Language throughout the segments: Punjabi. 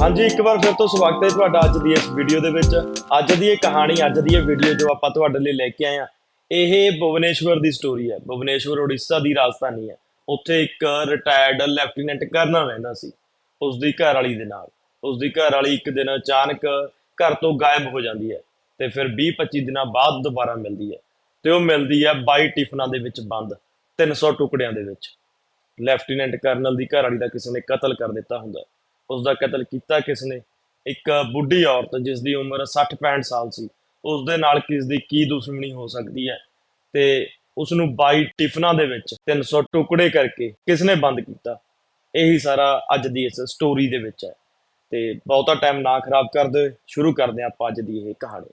ਹਾਂਜੀ, ਇੱਕ ਵਾਰ ਫਿਰ ਤੋਂ ਸਵਾਗਤ ਹੈ ਤੁਹਾਡਾ ਅੱਜ ਦੀ ਇਸ ਵੀਡੀਓ ਦੇ ਵਿੱਚ। ਅੱਜ ਦੀ ਇਹ ਕਹਾਣੀ, ਅੱਜ ਦੀ ਇਹ ਵੀਡੀਓ ਜੋ ਆਪਾਂ ਤੁਹਾਡੇ ਲਈ ਲੈ ਕੇ ਆਏ ਆ ਇਹ ਭੁਵਨੇਸ਼ਵਰ ਦੀ ਸਟੋਰੀ ਹੈ। ਭੁਵਨੇਸ਼ਵਰ ਉੜੀਸਾ ਦੀ ਰਾਜਧਾਨੀ ਹੈ। ਉੱਥੇ ਇੱਕ ਰਿਟਾਇਰਡ ਲੈਫਟੀਨੈਂਟ ਕਰਨਲ ਰਹਿੰਦਾ ਸੀ ਉਸ ਦੀ ਘਰ ਵਾਲੀ ਦੇ ਨਾਲ। ਉਸ ਦੀ ਘਰ ਵਾਲੀ ਇੱਕ ਦਿਨ ਅਚਾਨਕ ਘਰ ਤੋਂ ਗਾਇਬ ਹੋ ਜਾਂਦੀ ਹੈ ਤੇ ਫਿਰ 20-25 ਦਿਨਾਂ ਬਾਅਦ ਦੁਬਾਰਾ ਮਿਲਦੀ ਹੈ ਤੇ ਉਹ ਮਿਲਦੀ ਹੈ 22 ਟਿਫਨਾਂ ਦੇ ਵਿੱਚ ਬੰਦ 300 ਟੁਕੜਿਆਂ ਦੇ ਵਿੱਚ। ਲੈਫਟੀਨੈਂਟ ਕਰਨਲ ਦੀ ਘਰ ਵਾਲੀ ਦਾ ਕਿਸੇ ਨੇ ਕਤਲ ਕਰ ਦਿੱਤਾ ਹੁੰਦਾ ਉਸ ਦਾ ਕਤਲ ਕੀਤਾ ਕਿਸ ਨੇ ਇੱਕ ਬੁੱਢੀ ਔਰਤ ਜਿਸ ਦੀ ਉਮਰ 60-65 ਸਾਲ ਸੀ। ਉਸ ਦੇ ਨਾਲ ਕਿਸ ਦੀ ਕੀ ਦੁਸ਼ਮਣੀ ਹੋ ਸਕਦੀ ਹੈ? ਤੇ ਉਸ ਨੂੰ 22 ਟਿਫਨਾਂ ਦੇ ਵਿੱਚ 300 ਟੁਕੜੇ ਕਰਕੇ ਕਿਸ ਨੇ ਬੰਦ ਕੀਤਾ? ਇਹੀ ਸਾਰਾ ਅੱਜ ਦੀ ਇਸ ਸਟੋਰੀ ਦੇ ਵਿੱਚ ਹੈ। ਤੇ ਬਹੁਤਾ ਟਾਈਮ ਨਾ ਖਰਾਬ ਕਰਦੇ ਹੋਏ ਸ਼ੁਰੂ ਕਰਦੇ ਹਾਂ ਆਪਾਂ ਅੱਜ ਦੀ ਇਹ ਕਹਾਣੀ।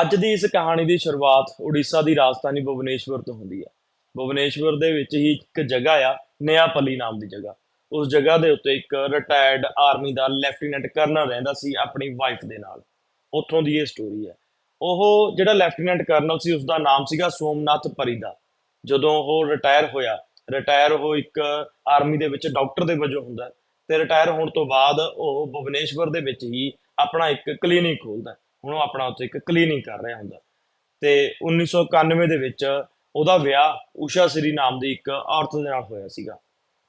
ਅੱਜ ਦੀ ਇਸ ਕਹਾਣੀ ਦੀ ਸ਼ੁਰੂਆਤ ਉੜੀਸਾ ਦੀ ਰਾਜਧਾਨੀ ਭੁਵਨੇਸ਼ਵਰ ਤੋਂ ਹੁੰਦੀ ਹੈ। ਭੁਵਨੇਸ਼ਵਰ ਦੇ ਵਿੱਚ ਹੀ ਇੱਕ ਜਗ੍ਹਾ ਆ, ਨਿਆਪਲੀ ਨਾਮ ਦੀ ਜਗ੍ਹਾ। ਉਸ ਜਗ੍ਹਾ ਦੇ ਉੱਤੇ ਇੱਕ ਰਿਟਾਇਰਡ ਆਰਮੀ ਦਾ ਲੈਫਟੀਨੈਂਟ ਕਰਨਲ ਰਹਿੰਦਾ ਸੀ ਆਪਣੀ ਵਾਈਫ ਦੇ ਨਾਲ। ਉੱਥੋਂ ਦੀ ਇਹ ਸਟੋਰੀ ਹੈ। ਉਹ ਜਿਹੜਾ ਲੈਫਟੀਨੈਂਟ ਕਰਨਲ ਸੀ ਉਸ ਦਾ ਨਾਮ ਸੀਗਾ ਸੋਮਨਾਥ ਪਰੀਦਾ ਜਦੋਂ ਉਹ ਰਿਟਾਇਰ ਹੋਇਆ ਰਿਟਾਇਰ ਉਹ ਇੱਕ ਆਰਮੀ ਦੇ ਵਿੱਚ ਡਾਕਟਰ ਦੇ ਵਜੋਂ ਹੁੰਦਾ ਹੈ ਤੇ ਰਿਟਾਇਰ ਹੋਣ ਤੋਂ ਬਾਅਦ ਉਹ ਭੁਵਨੇਸ਼ਵਰ ਦੇ ਵਿੱਚ ਹੀ ਆਪਣਾ ਇੱਕ ਕਲੀਨਿਕ ਖੋਲਦਾ ਹੁਣ ਉਹ ਆਪਣਾ ਉੱਥੇ ਇੱਕ ਕਲੀਨਿਕ ਕਰ ਰਿਹਾ ਹੁੰਦਾ ਤੇ 1991 ਦੇ ਵਿੱਚ ਉਹਦਾ ਵਿਆਹ ਊਸ਼ਾ ਸ੍ਰੀ ਨਾਮ ਦੀ ਇੱਕ ਔਰਤ ਦੇ ਨਾਲ ਹੋਇਆ ਸੀਗਾ।